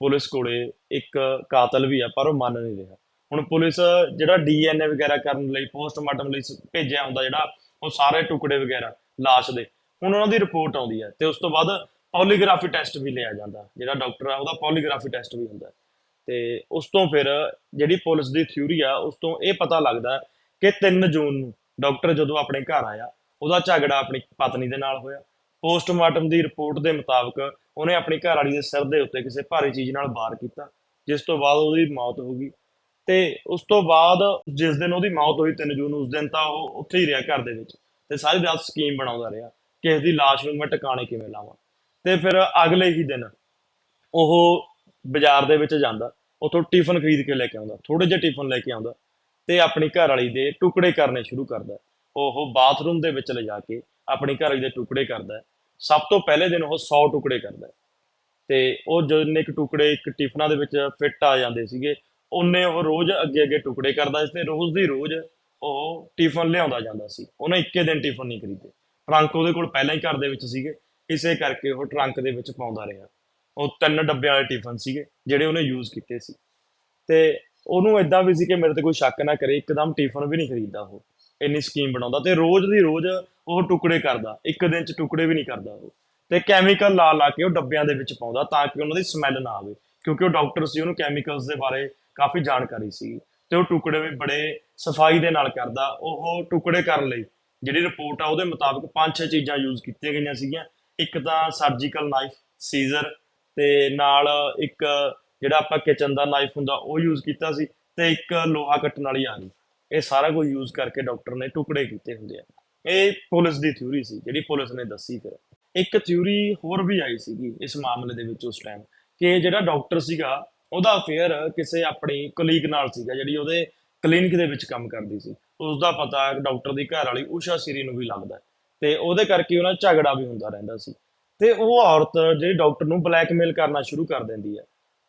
ਪੁਲਿਸ ਕੋਲੇ ਇੱਕ ਕਾਤਲ ਵੀ ਆ, ਪਰ ਉਹ ਮੰਨ ਨਹੀਂ ਰਿਹਾ। ਹੁਣ ਪੁਲਿਸ ਜਿਹੜਾ ਡੀਐਨਏ ਵਗੈਰਾ ਕਰਨ ਲਈ ਪੋਸਟਮਾਰਟਮ ਲਈ ਭੇਜਿਆ ਹੁੰਦਾ ਜਿਹੜਾ, ਉਹ ਸਾਰੇ ਟੁਕੜੇ ਵਗੈਰਾ ਲਾਸ਼ ਦੇ। ਹੁਣ ਉਹਨਾਂ ਦੀ ਰਿਪੋਰਟ ਆਉਂਦੀ ਹੈ ਤੇ ਉਸ ਤੋਂ ਬਾਅਦ ਪੋਲੀਗ੍ਰਾਫੀ ਟੈਸਟ ਵੀ ਲਿਆ ਜਾਂਦਾ। ਜਿਹੜਾ ਡਾਕਟਰ ਆ, ਉਹਦਾ ਪੋਲੀਗ੍ਰਾਫੀ ਟੈਸਟ ਵੀ ਹੁੰਦਾ। ਤੇ ਉਸ ਤੋਂ ਫਿਰ ਜਿਹੜੀ ਪੁਲਿਸ ਦੀ ਥਿਊਰੀ ਆ, ਉਸ ਤੋਂ ਇਹ ਪਤਾ ਲੱਗਦਾ ਕਿ 3 ਜੂਨ ਨੂੰ ਡਾਕਟਰ ਜਦੋਂ ਆਪਣੇ ਘਰ ਆਇਆ, ਉਹਦਾ ਝਗੜਾ ਆਪਣੀ ਪਤਨੀ ਦੇ ਨਾਲ ਹੋਇਆ। ਪੋਸਟਮਾਰਟਮ ਦੀ ਰਿਪੋਰਟ ਦੇ ਮੁਤਾਬਕ ਉਹਨੇ ਆਪਣੀ ਘਰ ਵਾਲੀ ਦੇ ਸਿਰ ਦੇ ਉੱਤੇ ਕਿਸੇ ਭਾਰੀ ਚੀਜ਼ ਨਾਲ ਵਾਰ ਕੀਤਾ, ਜਿਸ ਤੋਂ ਬਾਅਦ ਉਹਦੀ ਮੌਤ ਹੋ ਗਈ। ਤੇ ਉਸ ਤੋਂ ਬਾਅਦ ਜਿਸ ਦਿਨ ਉਹਦੀ ਮੌਤ ਹੋਈ 3 ਜੂਨ, ਉਸ ਦਿਨ ਤਾਂ ਉਹ ਉੱਥੇ ਹੀ ਰਿਹਾ ਘਰ ਦੇ ਵਿੱਚ ਤੇ ਸਾਰੀ ਰਾਤ ਸਕੀਮ ਬਣਾਉਂਦਾ ਰਿਹਾ ਕਿ ਇਸ ਦੀ ਲਾਸ਼ ਨੂੰ ਮੈਂ ਟਿਕਾਣੇ ਕਿਵੇਂ ਲਾਵਾਂ। ਤੇ ਫਿਰ ਅਗਲੇ ਹੀ ਦਿਨ ਉਹ ਬਾਜ਼ਾਰ ਦੇ ਵਿੱਚ ਜਾਂਦਾ, ਉਥੋਂ ਟਿਫਨ ਖਰੀਦ ਕੇ ਲੈ ਕੇ ਆਉਂਦਾ ਥੋੜੇ ਜਿਹੇ ਟਿਫਨ ਲੈ ਕੇ ਆਉਂਦਾ ਤੇ ਆਪਣੀ ਘਰ ਵਾਲੀ ਦੇ ਟੁਕੜੇ ਕਰਨੇ ਸ਼ੁਰੂ ਕਰਦਾ ਉਹ ਬਾਥਰੂਮ ਦੇ ਵਿੱਚ ਲਿਜਾ ਕੇ ਆਪਣੀ ਘਰ ਵਾਲੀ ਦੇ ਟੁਕੜੇ ਕਰਦਾ ਸਭ ਤੋਂ ਪਹਿਲੇ ਦਿਨ ਉਹ 100 ਟੁਕੜੇ ਕਰਦਾ ਹੈ। ਤੇ ਉਹ ਜਿੰਨੇ ਕੁ ਟੁਕੜੇ ਇੱਕ ਟਿਫਨਾਂ ਦੇ ਵਿੱਚ ਫਿੱਟ ਆ ਜਾਂਦੇ ਸੀਗੇ, ਉਹਨੇ ਉਹ ਰੋਜ਼ ਅੱਗੇ ਅੱਗੇ ਟੁਕੜੇ ਕਰਦਾ ਸੀ ਤੇ ਰੋਜ਼ ਦੀ ਰੋਜ਼ ਉਹ ਟਿਫਨ ਲਿਆਉਂਦਾ ਜਾਂਦਾ ਸੀ। ਉਹਨੇ ਇੱਕੇ ਦਿਨ ਟਿਫਨ ਨਹੀਂ ਖਰੀਦੇ। ਟਰੰਕ ਉਹਦੇ ਕੋਲ ਪਹਿਲਾਂ ਹੀ ਘਰ ਦੇ ਵਿੱਚ ਸੀਗੇ, ਇਸੇ ਕਰਕੇ ਉਹ ਟਰੰਕ ਦੇ ਵਿੱਚ ਪਾਉਂਦਾ ਰਿਹਾ। ਉਹ ਤਿੰਨ ਡੱਬਿਆਂ ਵਾਲੇ ਟਿਫਨ ਸੀਗੇ, ਜਿਹੜੇ ਉਹਨੇ ਯੂਜ਼ ਕੀਤੇ ਸੀ। ਤੇ ਉਹਨੂੰ ਇਦਾਂ ਵੀ ਸੀ ਕਿ ਮੇਰੇ ਤੇ ਕੋਈ ਸ਼ੱਕ ਨਾ ਕਰੇ, ਇੱਕਦਮ ਟਿਫਨ ਵੀ ਨਹੀਂ ਖਰੀਦਦਾ ਉਹ, ਇੰਨੀ ਸਕੀਮ ਬਣਾਉਂਦਾ। ਤੇ ਰੋਜ਼ ਦੀ ਰੋਜ਼ ਉਹ ਟੁਕੜੇ ਕਰਦਾ, ਇੱਕ ਦਿਨ ਚ ਟੁਕੜੇ ਵੀ ਨਹੀਂ ਕਰਦਾ ਉਹ। ਤੇ ਕੈਮੀਕਲ ਲਾ ਲਾ ਕੇ ਉਹ ਡੱਬਿਆਂ ਦੇ ਵਿੱਚ ਪਾਉਂਦਾ ਤਾਂ ਕਿ ਉਹਨਾਂ ਦੀ ਸਮੈਲ ਨਾ ਆਵੇ, ਕਿਉਂਕਿ ਉਹ ਡਾਕਟਰ ਸੀ, ਉਹਨੂੰ ਕੈਮੀਕਲਸ ਦੇ ਬਾਰੇ ਕਾਫੀ ਜਾਣਕਾਰੀ ਸੀ। ਤੇ ਉਹ ਟੁਕੜੇ ਵੀ ਬੜੇ ਸਫ਼ਾਈ ਦੇ ਨਾਲ ਕਰਦਾ, ਉਹ ਟੁਕੜੇ ਕਰਨ ਲਈ ਜਿਹੜੀ ਰਿਪੋਰਟ ਆ ਉਹਦੇ ਮੁਤਾਬਕ ਪੰਜ ਛੇ ਚੀਜ਼ਾਂ ਯੂਜ਼ ਕੀਤੀਆਂ ਗਈਆਂ ਸੀਗੀਆਂ। ਇੱਕ ਤਾਂ ਸਰਜੀਕਲ ਨਾਈਫ ਸੀਜ਼ਰ ਤੇ ਨਾਲ ਇੱਕ ਜਿਹੜਾ ਆਪਾਂ ਕਿਚਨ ਦਾ ਨਾਈਫ ਹੁੰਦਾ, ਉਹ ਯੂਜ਼ ਕੀਤਾ ਸੀ ਤੇ ਇੱਕ ਲੋਹਾ ਕੱਟਣ ਵਾਲੀ ਆ ਗਈ। ਇਹ ਸਾਰਾ ਕੁਝ ਯੂਜ਼ ਕਰਕੇ ਡਾਕਟਰ ਨੇ ਟੁਕੜੇ ਕੀਤੇ ਹੁੰਦੇ ਆ। ਇਹ ਪੁਲਿਸ ਦੀ ਥਿਊਰੀ ਸੀ, ਜਿਹੜੀ ਪੁਲਿਸ ਨੇ ਦੱਸੀ ਫਿਰ। ਇੱਕ ਥਿਊਰੀ ਹੋਰ ਵੀ ਆਈ ਸੀਗੀ ਇਸ ਮਾਮਲੇ ਦੇ ਵਿੱਚ ਉਸ ਟਾਈਮ ਕਿ ਜਿਹੜਾ ਡਾਕਟਰ ਸੀਗਾ, ਉਹਦਾ ਅਫੇਅਰ ਕਿਸੇ ਆਪਣੀ ਕਲੀਗ ਨਾਲ ਸੀਗਾ, ਜਿਹੜੀ ਉਹਦੇ ਕਲੀਨਿਕ ਦੇ ਵਿੱਚ ਕੰਮ ਕਰਦੀ ਸੀ। ਉਸ ਦਾ ਪਤਾ ਡਾਕਟਰ ਦੀ ਘਰ ਵਾਲੀ ਊਸ਼ਾ ਸਿਰੀ ਨੂੰ ਵੀ ਲੱਗਦਾ ਤੇ ਉਹਦੇ ਕਰਕੇ ਉਹਨਾਂ ਝਗੜਾ ਵੀ ਹੁੰਦਾ ਰਹਿੰਦਾ ਸੀ। ਤੇ ਉਹ ਔਰਤ ਜਿਹੜੀ ਡਾਕਟਰ ਨੂੰ ਬਲੈਕਮੇਲ ਕਰਨਾ ਸ਼ੁਰੂ ਕਰ ਦਿੰਦੀ ਹੈ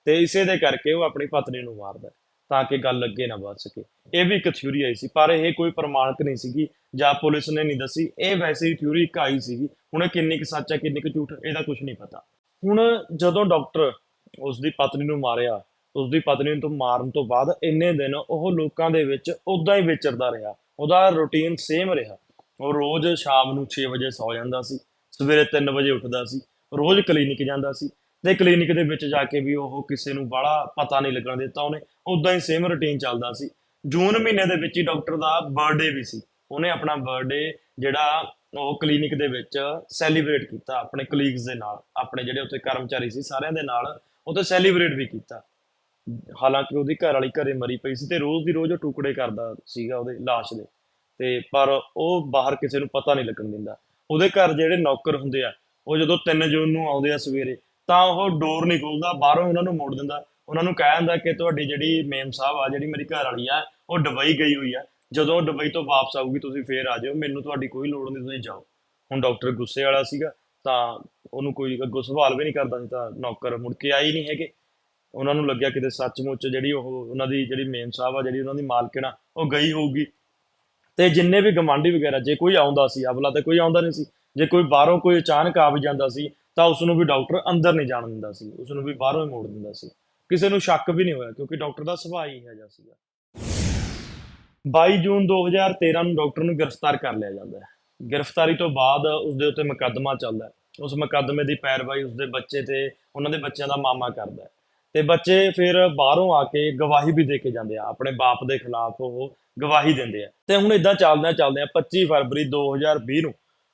ਤੇ ਇਸੇ ਦੇ ਕਰਕੇ ਉਹ ਆਪਣੀ ਪਤਨੀ ਨੂੰ ਮਾਰਦਾ ਤਾਂ ਕਿ ਗੱਲ ਅੱਗੇ ਨਾ ਵੱਧ ਸਕੇ। ਇਹ ਵੀ ਇੱਕ ਥਿਊਰੀ ਆਈ ਸੀ, ਪਰ ਇਹ ਕੋਈ ਪ੍ਰਮਾਣਿਕ ਨਹੀਂ ਸੀਗੀ ਜਾਂ ਪੁਲਿਸ ਨੇ ਨਹੀਂ ਦੱਸੀ। ਇਹ ਵੈਸੇ ਹੀ ਥਿਊਰੀ ਇੱਕ ਆਈ ਸੀਗੀ। ਹੁਣ ਇਹ ਕਿੰਨੀ ਕੁ ਸੱਚ ਹੈ, ਕਿੰਨੀ ਕੁ ਝੂਠ ਇਹਦਾ ਕੁਝ ਨਹੀਂ ਪਤਾ। ਹੁਣ ਜਦੋਂ ਡਾਕਟਰ ਉਸ ਦੀ ਪਤਨੀ ਨੂੰ ਮਾਰਿਆ ਉਸ ਦੀ ਪਤਨੀ ਨੂੰ ਮਾਰਨ ਤੋਂ ਬਾਅਦ ਇੰਨੇ ਦਿਨ ਉਹ ਲੋਕਾਂ ਦੇ ਵਿੱਚ ਉਦਾਂ ਹੀ ਵਿਚਰਦਾ ਰਿਹਾ। ਉਹਦਾ ਰੁਟੀਨ ਸੇਮ ਰਿਹਾ। ਉਹ ਰੋਜ਼ ਸ਼ਾਮ ਨੂੰ 6 ਵਜੇ ਸੌ ਜਾਂਦਾ ਸੀ। ਸਵੇਰੇ 3 ਵਜੇ ਉੱਠਦਾ ਸੀ, ਰੋਜ਼ ਕਲੀਨਿਕ ਜਾਂਦਾ ਸੀ ਤੇ ਕਲੀਨਿਕ ਦੇ ਵਿੱਚ ਜਾ ਕੇ ਵੀ ਉਹ ਕਿਸੇ ਨੂੰ ਬਾਹਲਾ ਪਤਾ ਨਹੀਂ ਲੱਗਣ ਦਿੱਤਾ ਉਹਨੇ ਉਦਾਂ ਹੀ ਸੇਮ ਰੁਟੀਨ ਚੱਲਦਾ ਸੀ। ਜੂਨ ਮਹੀਨੇ ਦੇ ਵਿੱਚ ਹੀ ਡਾਕਟਰ ਦਾ ਬਰਥਡੇ ਵੀ ਸੀ, ਉਹਨੇ ਆਪਣਾ ਬਰਥਡੇ ਜਿਹੜਾ ਉਹ ਕਲੀਨਿਕ ਦੇ ਵਿੱਚ ਸੈਲੀਬ੍ਰੇਟ ਕੀਤਾ ਆਪਣੇ ਕਲੀਗਸ ਦੇ ਨਾਲ, ਆਪਣੇ ਜਿਹੜੇ ਉੱਥੇ ਕਰਮਚਾਰੀ ਸੀ ਸਾਰਿਆਂ ਦੇ ਨਾਲ ਉੱਥੇ ਸੈਲੀਬ੍ਰੇਟ ਵੀ ਕੀਤਾ। ਹਾਲਾਂਕਿ ਉਹਦੀ ਘਰ ਵਾਲੀ ਘਰੇ ਮਰੀ ਪਈ ਸੀ ਤੇ ਰੋਜ਼ ਦੀ ਰੋਜ਼ ਉਹ ਟੁਕੜੇ ਕਰਦਾ ਸੀਗਾ ਉਹਦੇ ਲਾਸ਼ ਦੇ, ਤੇ ਪਰ ਉਹ ਬਾਹਰ ਕਿਸੇ ਨੂੰ ਪਤਾ ਨਹੀਂ ਲੱਗਣ ਦਿੰਦਾ। ਉਹਦੇ ਘਰ ਜਿਹੜੇ ਨੌਕਰ ਹੁੰਦੇ ਆ, ਉਹ ਜਦੋਂ 3 ਜੂਨ ਨੂੰ ਆਉਂਦੇ ਆ ਸਵੇਰੇ, ਤਾਂ ਉਹ ਡੋਰ ਨਹੀਂ ਖੋਲਦਾ, ਬਾਹਰੋਂ ਉਹਨਾਂ ਨੂੰ ਮੋੜ ਦਿੰਦਾ। ਉਹਨਾਂ ਨੂੰ ਕਹਿ ਦਿੰਦਾ ਕਿ ਤੁਹਾਡੀ ਜਿਹੜੀ ਮੇਮ ਸਾਹਿਬ ਆ, ਜਿਹੜੀ ਮੇਰੀ ਘਰ ਵਾਲੀ ਆ, ਉਹ ਦੁਬਈ ਗਈ ਹੋਈ ਆ। ਜਦੋਂ ਉਹ ਦੁਬਈ ਤੋਂ ਵਾਪਸ ਆਊਗੀ, ਤੁਸੀਂ ਫੇਰ ਆ ਜਾਓ ਮੈਨੂੰ ਤੁਹਾਡੀ ਕੋਈ ਲੋੜ ਨਹੀਂ, ਤੁਸੀਂ ਜਾਓ। ਹੁਣ ਡਾਕਟਰ ਗੁੱਸੇ ਵਾਲਾ ਸੀਗਾ, ਤਾਂ ਉਹਨੂੰ ਕੋਈ ਅੱਗੋਂ ਸਵਾਲ ਵੀ ਨਹੀਂ ਕਰਦਾ ਸੀ, ਤਾਂ ਨੌਕਰ ਮੁੜ ਕੇ ਆਏ ਨਹੀਂ ਹੈਗੇ। ਉਹਨਾਂ ਨੂੰ ਲੱਗਿਆ ਕਿਤੇ ਸੱਚਮੁੱਚ ਜਿਹੜੀ ਉਹ, ਉਹਨਾਂ ਦੀ ਜਿਹੜੀ ਮੇਮ ਸਾਹਿਬ ਆ, ਜਿਹੜੀ ਉਹਨਾਂ ਦੀ ਮਾਲਕਣ ਆ, ਉਹ ਗਈ ਹੋਊਗੀ। ਤੇ ਜਿੰਨੇ ਵੀ ਗਵਾਂਢੀ ਵਗੈਰਾ, ਜੇ ਕੋਈ ਆਉਂਦਾ ਸੀ, ਅਵਲਾ ਤਾਂ ਕੋਈ ਆਉਂਦਾ ਨਹੀਂ ਸੀ। ਜੇ ਕੋਈ ਬਾਹਰੋਂ ਕੋਈ ਅਚਾਨਕ ਆ ਵੀ ਜਾਂਦਾ ਸੀ, ਤਾਂ ਉਸ ਨੂੰ ਵੀ ਡਾਕਟਰ ਅੰਦਰ ਨਹੀਂ ਜਾਣ ਦਿੰਦਾ ਸੀ। ਉਸ ਨੂੰ ਵੀ ਬਾਹਰੋਂ ਹੀ ਮੋੜ ਦਿੰਦਾ ਸੀ। ਕਿਸੇ ਨੂੰ ਸ਼ੱਕ ਵੀ ਨਹੀਂ ਹੋਇਆ, ਕਿਉਂਕਿ ਡਾਕਟਰ ਦਾ ਸੁਭਾਅ ਹੀ ਇਹੋ ਜਿਹਾ ਸੀਗਾ। 22 ਜੂਨ 2013 ਨੂੰ ਡਾਕਟਰ ਨੂੰ ਗ੍ਰਿਫਤਾਰ ਕਰ ਲਿਆ ਜਾਂਦਾ ਹੈ। ਗ੍ਰਿਫਤਾਰੀ ਤੋਂ ਬਾਅਦ ਉਸ ਦੇ ਉੱਤੇ ਮੁਕੱਦਮਾ ਚੱਲਦਾ ਹੈ। ਉਸ ਮੁਕੱਦਮੇ ਦੀ ਪੈਰਵਾਈ ਉਸ ਦੇ ਬੱਚੇ ਤੇ, ਉਹਨਾਂ ਦੇ ਬੱਚਿਆਂ ਦਾ ਮਾਮਾ ਕਰਦਾ ਹੈ। ਤੇ ਬੱਚੇ ਫਿਰ ਬਾਹਰੋਂ ਆ ਕੇ ਗਵਾਹੀ ਵੀ ਦੇ ਕੇ ਜਾਂਦੇ ਆ, ਆਪਣੇ ਬਾਪ ਦੇ ਖਿਲਾਫ ਉਹ ਗਵਾਹੀ ਦਿੰਦੇ ਆ। ਤੇ ਹੁਣ ਇਦਾਂ ਚੱਲਦਿਆਂ ਚੱਲਦਿਆਂ 25 ਫਰਵਰੀ 2020 ਨੂੰ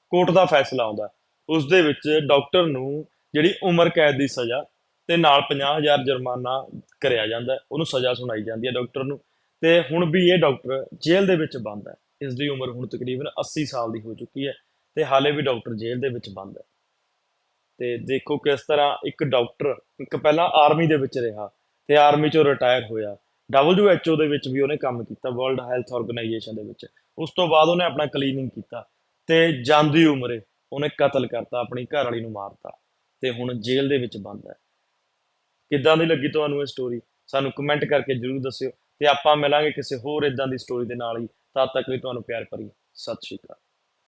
ਕੋਰਟ ਦਾ ਫੈਸਲਾ ਆਉਂਦਾ। ਉਸ ਦੇ ਵਿੱਚ ਡਾਕਟਰ ਨੂੰ ਜਿਹੜੀ ਉਮਰ ਕੈਦ ਦੀ ਸਜ਼ਾ ਤੇ ਨਾਲ 50000 ਜੁਰਮਾਨਾ ਕਰਿਆ ਜਾਂਦਾ। ਉਹਨੂੰ ਸਜ਼ਾ ਸੁਣਾਈ ਜਾਂਦੀ ਹੈ ਡਾਕਟਰ ਨੂੰ। ਤੇ ਹੁਣ ਵੀ ਇਹ ਡਾਕਟਰ ਜੇਲ੍ਹ ਦੇ ਵਿੱਚ ਬੰਦ ਹੈ। ਇਸ ਦੀ ਉਮਰ ਹੁਣ ਤਕਰੀਬਨ 80 ਸਾਲ ਦੀ ਹੋ ਚੁੱਕੀ ਹੈ ਤੇ ਹਾਲੇ ਵੀ ਡਾਕਟਰ ਜੇਲ੍ਹ ਦੇ ਵਿੱਚ ਬੰਦ ਹੈ। ਤੇ ਦੇਖੋ ਕਿਸ ਤਰ੍ਹਾਂ ਇੱਕ ਡਾਕਟਰ ਇੱਕ ਪਹਿਲਾਂ ਆਰਮੀ ਦੇ ਵਿੱਚ ਰਿਹਾ ਤੇ ਆਰਮੀ ਚੋਂ ਰਿਟਾਇਰ ਹੋਇਆ। WHO ਦੇ ਵਿੱਚ ਵੀ ਉਹਨੇ ਕੰਮ ਕੀਤਾ ਵਰਲਡ ਹੈਲਥ ਆਰਗੇਨਾਈਜੇਸ਼ਨ ਦੇ ਵਿੱਚ। ਉਸ ਤੋਂ ਬਾਅਦ ਉਹਨੇ ਆਪਣਾ ਕਲੀਨਿੰਗ ਕੀਤਾ ਤੇ ਜਾਂਦੀ ਉਮਰੇ ਉਹਨੇ ਕਤਲ ਕਰਤਾ, ਆਪਣੀ ਘਰ ਵਾਲੀ ਨੂੰ ਮਾਰਤਾ ਤੇ ਹੁਣ ਜੇਲ੍ਹ ਦੇ ਵਿੱਚ ਬੰਦ ਹੈ। ਕਿੱਦਾਂ ਦੀ ਲੱਗੀ ਤੁਹਾਨੂੰ ਇਹ ਸਟੋਰੀ ਸਾਨੂੰ ਕਮੈਂਟ ਕਰਕੇ ਜਰੂਰ ਦੱਸਿਓ ਤੇ ਆਪਾਂ ਮਿਲਾਂਗੇ ਕਿਸੇ ਹੋਰ ਇਦਾਂ ਦੀ ਸਟੋਰੀ ਦੇ ਨਾਲ ਹੀ। ਤਦ ਤੱਕ ਲਈ ਤੁਹਾਨੂੰ ਪਿਆਰ ਭਰੀ, ਸਤਿ ਸ਼੍ਰੀ ਅਕਾਲ।